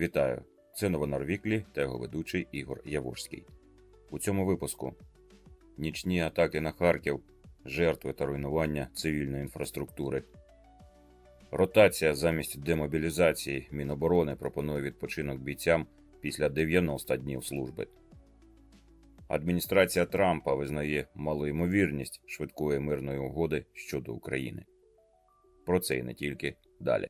Вітаю! Це Новонар Віклі та його ведучий Ігор Яворський. У цьому випуску нічні атаки на Харків, жертви та руйнування цивільної інфраструктури. Ротація замість демобілізації Міноборони пропонує відпочинок бійцям після 90 днів служби. Адміністрація Трампа визнає малу ймовірність швидкої мирної угоди щодо України. Про це і не тільки далі.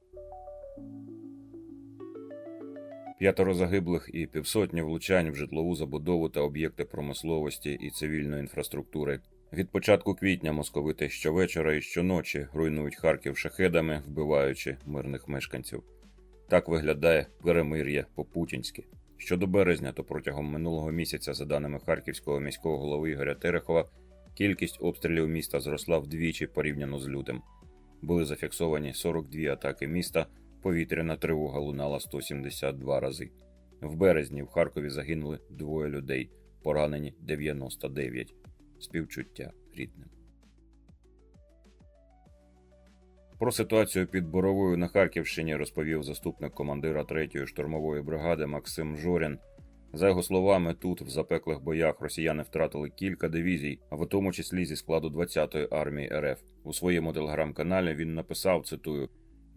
П'ятеро загиблих і півсотні влучань в житлову забудову та об'єкти промисловості і цивільної інфраструктури. Від початку квітня московити щовечора і щоночі руйнують Харків шахедами, вбиваючи мирних мешканців. Так виглядає перемир'я по-путінськи. Щодо березня, то протягом минулого місяця, за даними харківського міського голови Ігоря Терехова, кількість обстрілів міста зросла вдвічі порівняно з лютим. Були зафіксовані 42 атаки міста, повітряна тривога лунала 172 рази. В березні в Харкові загинули двоє людей, поранені 99. Співчуття рідним. Про ситуацію під Боровою на Харківщині розповів заступник командира 3-ї штурмової бригади Максим Жорін. За його словами, тут в запеклих боях росіяни втратили кілька дивізій, а в тому числі зі складу 20-ї армії РФ. У своєму телеграм-каналі він написав: цитую: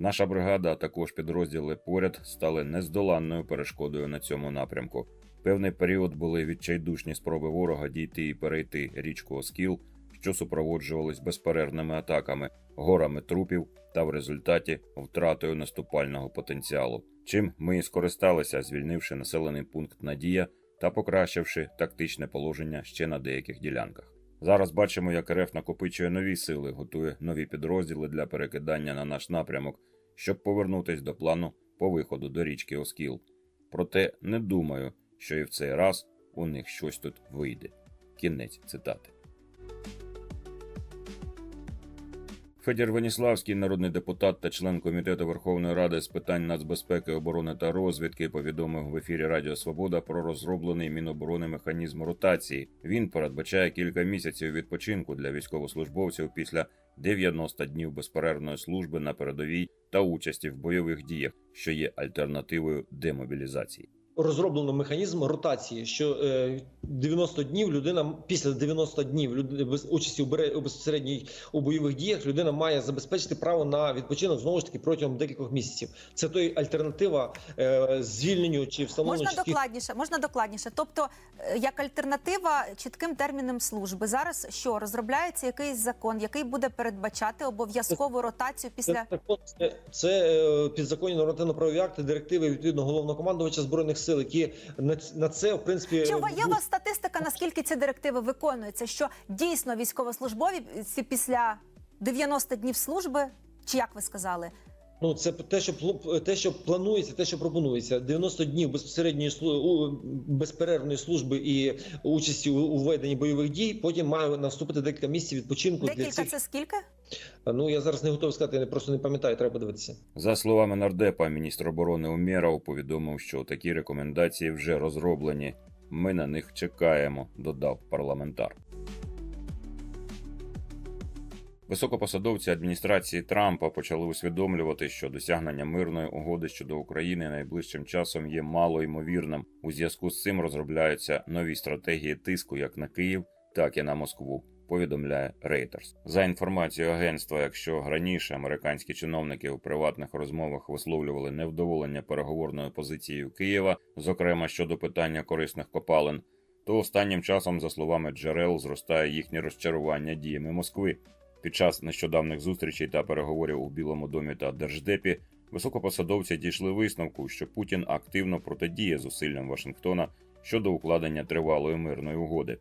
Наша бригада, а також підрозділи поряд стали нездоланною перешкодою на цьому напрямку. Певний період були відчайдушні спроби ворога дійти і перейти річку Оскіл, що супроводжувались безперервними атаками, горами трупів та в результаті втратою наступального потенціалу. Чим ми і скористалися, звільнивши населений пункт Надія та покращивши тактичне положення ще на деяких ділянках. Зараз бачимо, як РФ накопичує нові сили, готує нові підрозділи для перекидання на наш напрямок, щоб повернутися до плану по виходу до річки Оскіл. Проте не думаю, що і в цей раз у них щось тут вийде. Кінець цитати. Федір Веніславський, народний депутат та член комітету Верховної Ради з питань нацбезпеки, оборони та розвідки, повідомив в ефірі Радіо Свобода про розроблений Міноборони механізм ротації. Він передбачає кілька місяців відпочинку для військовослужбовців після 90 днів безперервної служби на передовій та участі в бойових діях, що є альтернативою демобілізації. Розроблено механізм ротації, що е, 90 днів людина після 90 днів людини без участі у бере безпосередній у бойових діях людина має забезпечити право на відпочинок знову ж таки протягом декількох місяців. Це той альтернатива е, звільненню чи встановленню Можна чітких докладніше, можна докладніше. Тобто, е, як альтернатива чітким термінам служби, зараз що розробляється якийсь закон, який буде передбачати обов'язкову ротацію після Це, це, це е, підзаконні нормативно-правові акти, директиви відповідно головнокомандувача збройних сил, які на, на це в принципі є у вас статистика, наскільки ці директиви виконуються? Що дійсно військовослужбовці після 90 днів служби, чи як ви сказали, Ну, це те, що те, що планується, те, що пропонується. 90 днів безпосередньої безперервної служби і участі у, у веденні бойових дій. Потім має наступити декілька місяців відпочинку для декілька цих. це скільки? Ну я зараз не готовий сказати, я просто не пам'ятаю. Треба подивитися. За словами нардепа, міністр оборони Умєров повідомив, що такі рекомендації вже розроблені. Ми на них чекаємо, додав парламентар. Високопосадовці адміністрації Трампа почали усвідомлювати, що досягнення мирної угоди щодо України найближчим часом є мало ймовірним. У зв'язку з цим розробляються нові стратегії тиску як на Київ, так і на Москву. Повідомляє Reuters. За інформацією агентства, якщо раніше американські чиновники у приватних розмовах висловлювали невдоволення переговорною позицією Києва, зокрема щодо питання корисних копалин, то останнім часом, за словами джерел, зростає їхнє розчарування діями Москви. Під час нещодавних зустрічей та переговорів у Білому домі та Держдепі високопосадовці дійшли висновку, що Путін активно протидіє зусиллям Вашингтона щодо укладення тривалої мирної угоди.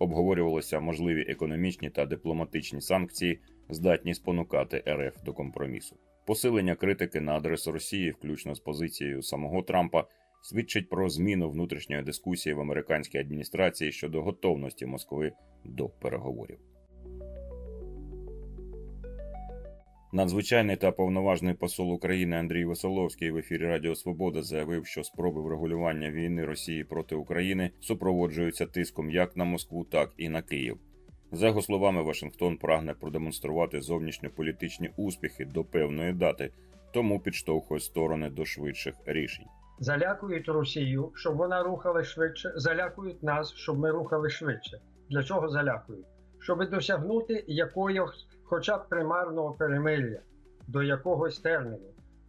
Обговорювалися можливі економічні та дипломатичні санкції, здатні спонукати РФ до компромісу. Посилення критики на адресу Росії, включно з позицією самого Трампа, свідчить про зміну внутрішньої дискусії в американській адміністрації щодо готовності Москви до переговорів. Надзвичайний та повноважний посол України Андрій Веселовський в ефірі Радіо Свобода заявив, що спроби врегулювання війни Росії проти України супроводжуються тиском як на Москву, так і на Київ. За його словами, Вашингтон прагне продемонструвати зовнішньополітичні успіхи до певної дати, тому підштовхує сторони до швидших рішень. залякують Росію, щоб вона рухала швидше, залякують нас, щоб ми рухали швидше. Для чого залякують? Щоб досягнути якогось, хоча б примарного перемир'я до якогось терміну.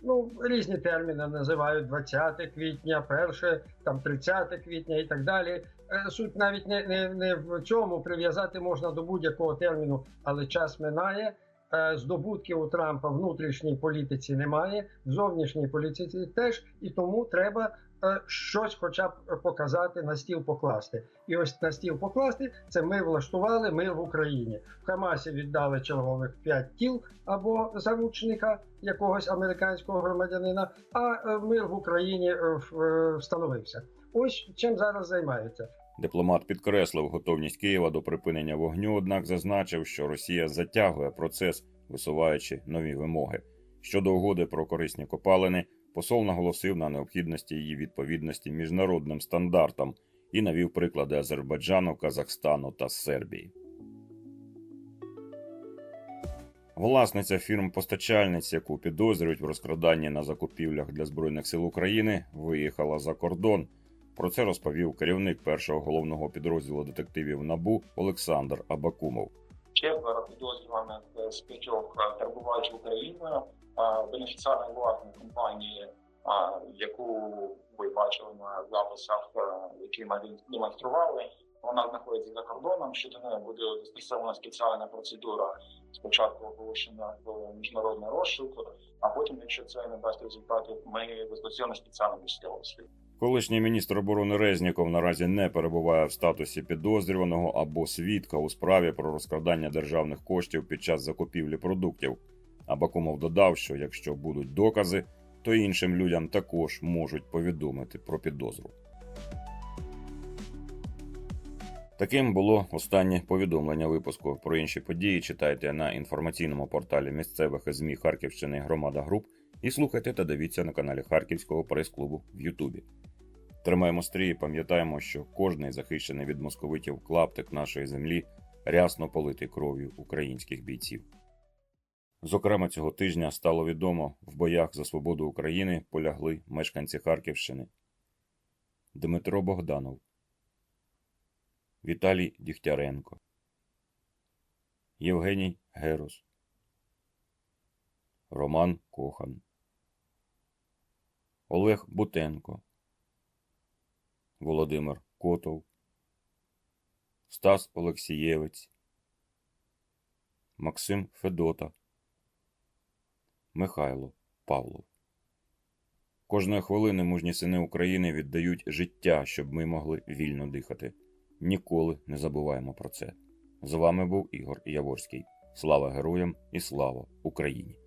Ну, різні терміни називають 20 квітня, 1, там 30 квітня і так далі. Е, Суть навіть не, не, не в цьому прив'язати можна до будь-якого терміну, але час минає. Е, Здобутків у Трампа в внутрішній політиці немає, в зовнішній політиці теж, і тому треба е, щось, хоча б показати на стіл покласти. І ось на стіл покласти це ми влаштували мир в Україні. В Хамасі віддали чергових п'ять тіл або заручника якогось американського громадянина. А е, мир в Україні встановився. Ось чим зараз займаються. Дипломат підкреслив готовність Києва до припинення вогню, однак зазначив, що Росія затягує процес, висуваючи нові вимоги. Щодо угоди про корисні копалини, посол наголосив на необхідності її відповідності міжнародним стандартам і навів приклади Азербайджану, Казахстану та Сербії. Власниця фірм-постачальниць, яку підозрюють в розкраданні на закупівлях для збройних сил України, виїхала за кордон. Про це розповів керівник першого головного підрозділу детективів НАБУ Олександр Абакумов. четверо підозрюваних е, з п'ятьох е, перебувають в Україні. А Бенефіціарний власник компанії, яку ви бачили на записах, е, які ми демонстрували, вона знаходиться за кордоном. Щодо неї буде застосована спеціальна процедура. Спочатку оголошена в міжнародний розшук, а потім, якщо це не дасть результатів, ми застосуємо спеціальну досудове слідство. Колишній міністр оборони Резніков наразі не перебуває в статусі підозрюваного або свідка у справі про розкрадання державних коштів під час закупівлі продуктів. Абакумов додав, що якщо будуть докази, то іншим людям також можуть повідомити про підозру. Таким було останнє повідомлення випуску. Про інші події читайте на інформаційному порталі місцевих ЗМІ Харківщини Громада Груп і слухайте та дивіться на каналі Харківського прес-клубу в Ютубі. Тримаємо стрій, і пам'ятаємо, що кожний захищений від московитів клаптик нашої землі рясно политий кров'ю українських бійців. Зокрема, цього тижня стало відомо, в боях за свободу України полягли мешканці Харківщини. Дмитро Богданов, Віталій Дігтяренко, Євгеній Герос, Роман Кохан, Олег Бутенко, Володимир Котов, Стас Олексієвець, Максим Федота, Михайло Павлов. Кожної хвилини мужні сини України віддають життя, щоб ми могли вільно дихати. Ніколи не забуваємо про це. З вами був Ігор Яворський. Слава героям і слава Україні!